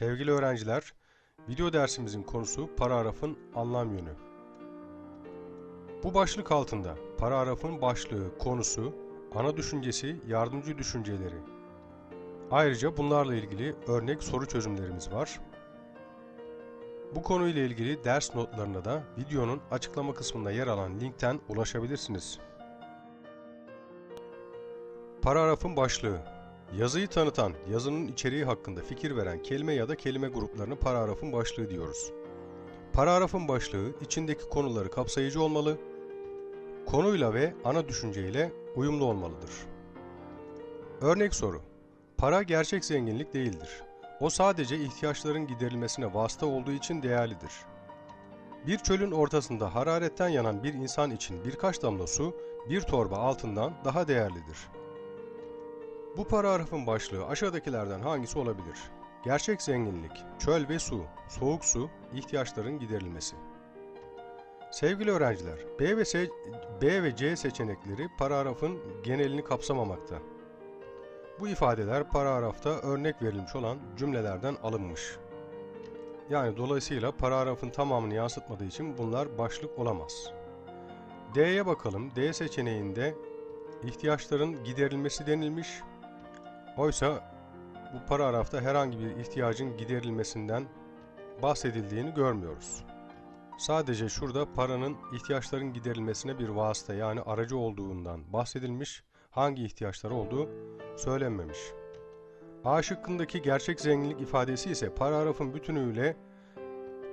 Sevgili öğrenciler, video dersimizin konusu paragrafın anlam yönü. Bu başlık altında paragrafın başlığı, konusu, ana düşüncesi, yardımcı düşünceleri. Ayrıca bunlarla ilgili örnek soru çözümlerimiz var. Bu konuyla ilgili ders notlarına da videonun açıklama kısmında yer alan linkten ulaşabilirsiniz. Paragrafın başlığı Yazıyı tanıtan, yazının içeriği hakkında fikir veren kelime ya da kelime gruplarını paragrafın başlığı diyoruz. Paragrafın başlığı içindeki konuları kapsayıcı olmalı, konuyla ve ana düşünceyle uyumlu olmalıdır. Örnek soru Para gerçek zenginlik değildir. O sadece ihtiyaçların giderilmesine vasıta olduğu için değerlidir. Bir çölün ortasında hararetten yanan bir insan için birkaç damla su, bir torba altından daha değerlidir. Bu paragrafın başlığı aşağıdakilerden hangisi olabilir? Gerçek zenginlik, çöl ve su, soğuk su, ihtiyaçların giderilmesi. Sevgili öğrenciler, B ve, C, B ve C seçenekleri paragrafın genelini kapsamamakta. Bu ifadeler paragrafta örnek verilmiş olan cümlelerden alınmış. Yani dolayısıyla paragrafın tamamını yansıtmadığı için bunlar başlık olamaz. D'ye bakalım. D seçeneğinde ihtiyaçların giderilmesi denilmiş. Oysa bu paragrafta herhangi bir ihtiyacın giderilmesinden bahsedildiğini görmüyoruz. Sadece şurada paranın ihtiyaçların giderilmesine bir vasıta yani aracı olduğundan bahsedilmiş, hangi ihtiyaçları olduğu söylenmemiş. A şıkkındaki gerçek zenginlik ifadesi ise paragrafın bütünüyle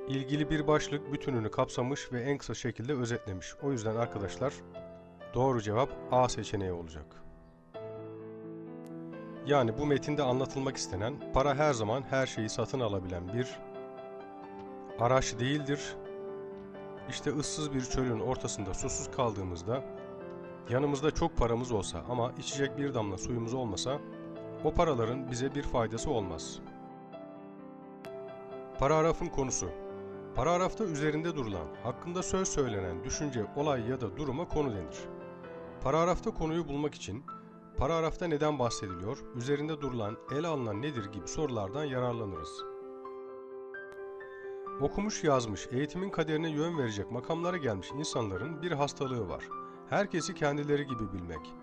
ilgili bir başlık bütününü kapsamış ve en kısa şekilde özetlemiş. O yüzden arkadaşlar doğru cevap A seçeneği olacak. Yani bu metinde anlatılmak istenen para her zaman her şeyi satın alabilen bir araç değildir. İşte ıssız bir çölün ortasında susuz kaldığımızda yanımızda çok paramız olsa ama içecek bir damla suyumuz olmasa o paraların bize bir faydası olmaz. Paragrafın konusu Paragrafta üzerinde durulan, hakkında söz söylenen düşünce, olay ya da duruma konu denir. Paragrafta konuyu bulmak için paragrafta neden bahsediliyor, üzerinde durulan, ele alınan nedir gibi sorulardan yararlanırız. Okumuş yazmış, eğitimin kaderine yön verecek makamlara gelmiş insanların bir hastalığı var. Herkesi kendileri gibi bilmek.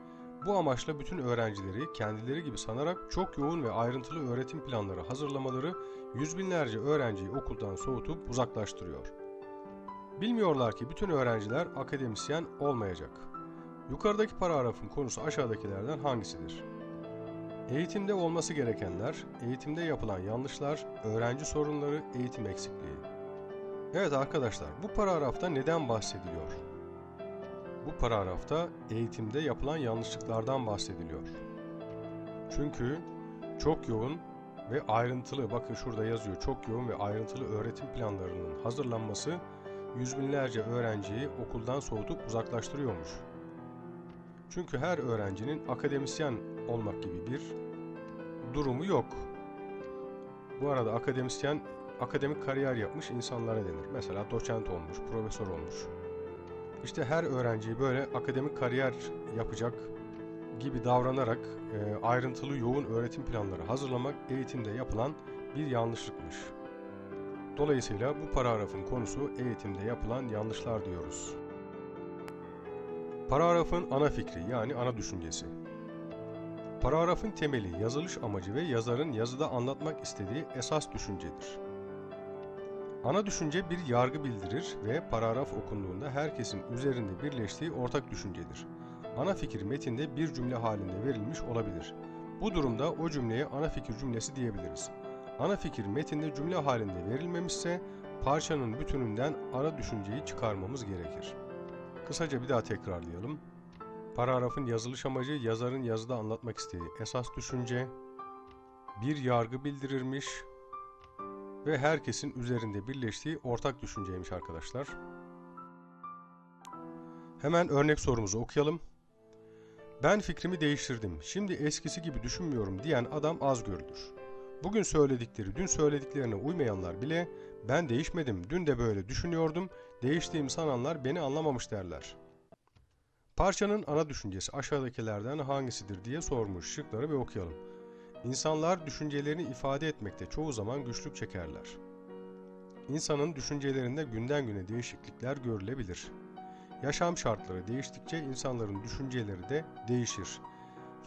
Bu amaçla bütün öğrencileri kendileri gibi sanarak çok yoğun ve ayrıntılı öğretim planları hazırlamaları yüz binlerce öğrenciyi okuldan soğutup uzaklaştırıyor. Bilmiyorlar ki bütün öğrenciler akademisyen olmayacak. Yukarıdaki paragrafın konusu aşağıdakilerden hangisidir? Eğitimde olması gerekenler, eğitimde yapılan yanlışlar, öğrenci sorunları, eğitim eksikliği. Evet arkadaşlar, bu paragrafta neden bahsediliyor? Bu paragrafta eğitimde yapılan yanlışlıklardan bahsediliyor. Çünkü çok yoğun ve ayrıntılı, bakın şurada yazıyor, çok yoğun ve ayrıntılı öğretim planlarının hazırlanması yüz binlerce öğrenciyi okuldan soğutup uzaklaştırıyormuş. Çünkü her öğrencinin akademisyen olmak gibi bir durumu yok. Bu arada akademisyen akademik kariyer yapmış insanlara denir. Mesela doçent olmuş, profesör olmuş. İşte her öğrenciyi böyle akademik kariyer yapacak gibi davranarak e, ayrıntılı yoğun öğretim planları hazırlamak eğitimde yapılan bir yanlışlıkmış. Dolayısıyla bu paragrafın konusu eğitimde yapılan yanlışlar diyoruz. Paragrafın ana fikri yani ana düşüncesi. Paragrafın temeli yazılış amacı ve yazarın yazıda anlatmak istediği esas düşüncedir. Ana düşünce bir yargı bildirir ve paragraf okunduğunda herkesin üzerinde birleştiği ortak düşüncedir. Ana fikir metinde bir cümle halinde verilmiş olabilir. Bu durumda o cümleye ana fikir cümlesi diyebiliriz. Ana fikir metinde cümle halinde verilmemişse parçanın bütününden ana düşünceyi çıkarmamız gerekir. Kısaca bir daha tekrarlayalım. Paragrafın yazılış amacı yazarın yazıda anlatmak istediği esas düşünce, bir yargı bildirirmiş ve herkesin üzerinde birleştiği ortak düşünceymiş arkadaşlar. Hemen örnek sorumuzu okuyalım. Ben fikrimi değiştirdim. Şimdi eskisi gibi düşünmüyorum diyen adam az görülür. Bugün söyledikleri dün söylediklerine uymayanlar bile ben değişmedim dün de böyle düşünüyordum değiştiğimi sananlar beni anlamamış derler. Parçanın ana düşüncesi aşağıdakilerden hangisidir diye sormuş şıkları bir okuyalım. İnsanlar düşüncelerini ifade etmekte çoğu zaman güçlük çekerler. İnsanın düşüncelerinde günden güne değişiklikler görülebilir. Yaşam şartları değiştikçe insanların düşünceleri de değişir.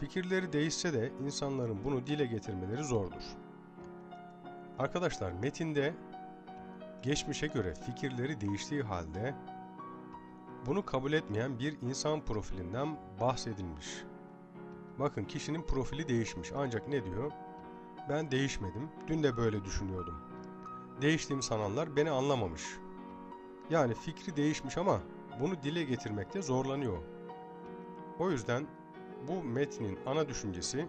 Fikirleri değişse de insanların bunu dile getirmeleri zordur. Arkadaşlar metinde geçmişe göre fikirleri değiştiği halde bunu kabul etmeyen bir insan profilinden bahsedilmiş. Bakın kişinin profili değişmiş ancak ne diyor? Ben değişmedim, dün de böyle düşünüyordum. Değiştiğimi sananlar beni anlamamış. Yani fikri değişmiş ama bunu dile getirmekte zorlanıyor. O yüzden bu metnin ana düşüncesi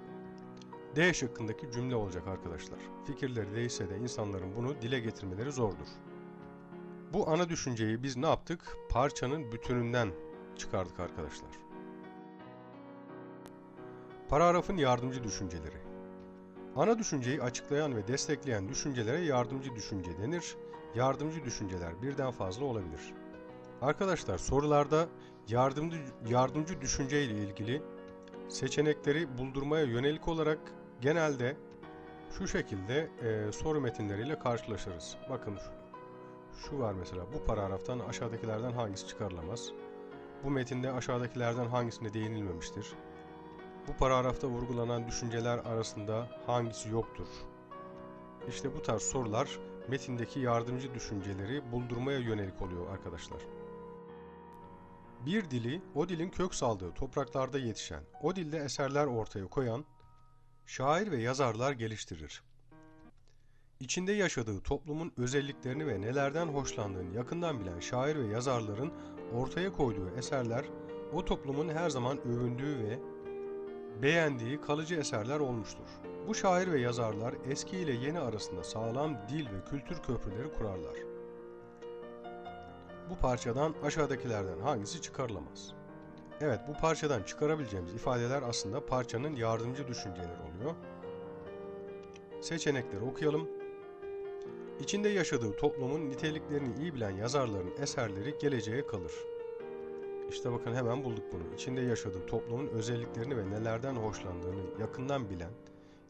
D şıkkındaki cümle olacak arkadaşlar. Fikirleri değişse de insanların bunu dile getirmeleri zordur. Bu ana düşünceyi biz ne yaptık? Parçanın bütününden çıkardık arkadaşlar. Paragrafın yardımcı düşünceleri. Ana düşünceyi açıklayan ve destekleyen düşüncelere yardımcı düşünce denir. Yardımcı düşünceler birden fazla olabilir. Arkadaşlar sorularda yardımcı, yardımcı düşünce ile ilgili seçenekleri buldurmaya yönelik olarak genelde şu şekilde e, soru metinleriyle karşılaşırız. Bakın şu, şu var mesela bu paragraftan aşağıdakilerden hangisi çıkarılamaz? Bu metinde aşağıdakilerden hangisine değinilmemiştir? Bu paragrafta vurgulanan düşünceler arasında hangisi yoktur? İşte bu tarz sorular metindeki yardımcı düşünceleri buldurmaya yönelik oluyor arkadaşlar. Bir dili, o dilin kök saldığı topraklarda yetişen, o dilde eserler ortaya koyan şair ve yazarlar geliştirir. İçinde yaşadığı toplumun özelliklerini ve nelerden hoşlandığını yakından bilen şair ve yazarların ortaya koyduğu eserler o toplumun her zaman övündüğü ve beğendiği kalıcı eserler olmuştur. Bu şair ve yazarlar eski ile yeni arasında sağlam dil ve kültür köprüleri kurarlar. Bu parçadan aşağıdakilerden hangisi çıkarılamaz? Evet bu parçadan çıkarabileceğimiz ifadeler aslında parçanın yardımcı düşünceleri oluyor. Seçenekleri okuyalım. İçinde yaşadığı toplumun niteliklerini iyi bilen yazarların eserleri geleceğe kalır. İşte bakın hemen bulduk bunu. İçinde yaşadığı toplumun özelliklerini ve nelerden hoşlandığını yakından bilen,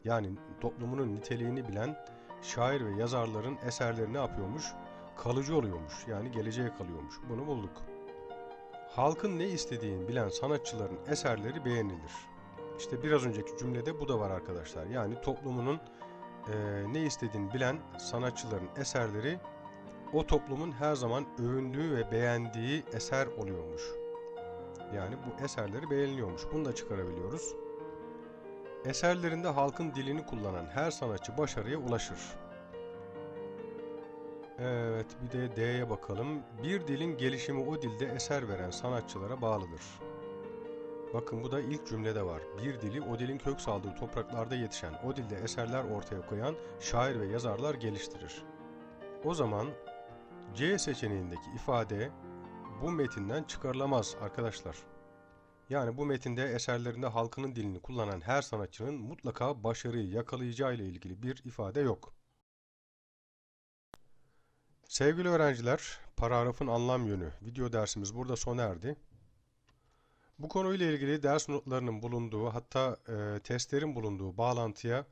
yani toplumunun niteliğini bilen şair ve yazarların eserleri ne yapıyormuş? Kalıcı oluyormuş. Yani geleceğe kalıyormuş. Bunu bulduk. Halkın ne istediğini bilen sanatçıların eserleri beğenilir. İşte biraz önceki cümlede bu da var arkadaşlar. Yani toplumunun e, ne istediğini bilen sanatçıların eserleri o toplumun her zaman övündüğü ve beğendiği eser oluyormuş. Yani bu eserleri beğeniliyormuş. Bunu da çıkarabiliyoruz. Eserlerinde halkın dilini kullanan her sanatçı başarıya ulaşır. Evet, bir de D'ye bakalım. Bir dilin gelişimi o dilde eser veren sanatçılara bağlıdır. Bakın bu da ilk cümlede var. Bir dili o dilin kök saldığı topraklarda yetişen, o dilde eserler ortaya koyan şair ve yazarlar geliştirir. O zaman C seçeneğindeki ifade bu metinden çıkarılamaz arkadaşlar. Yani bu metinde eserlerinde halkının dilini kullanan her sanatçının mutlaka başarıyı yakalayacağı ile ilgili bir ifade yok. Sevgili öğrenciler, paragrafın anlam yönü video dersimiz burada sona erdi. Bu konuyla ilgili ders notlarının bulunduğu hatta e, testlerin bulunduğu bağlantıya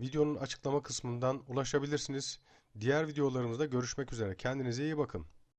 videonun açıklama kısmından ulaşabilirsiniz. Diğer videolarımızda görüşmek üzere. Kendinize iyi bakın.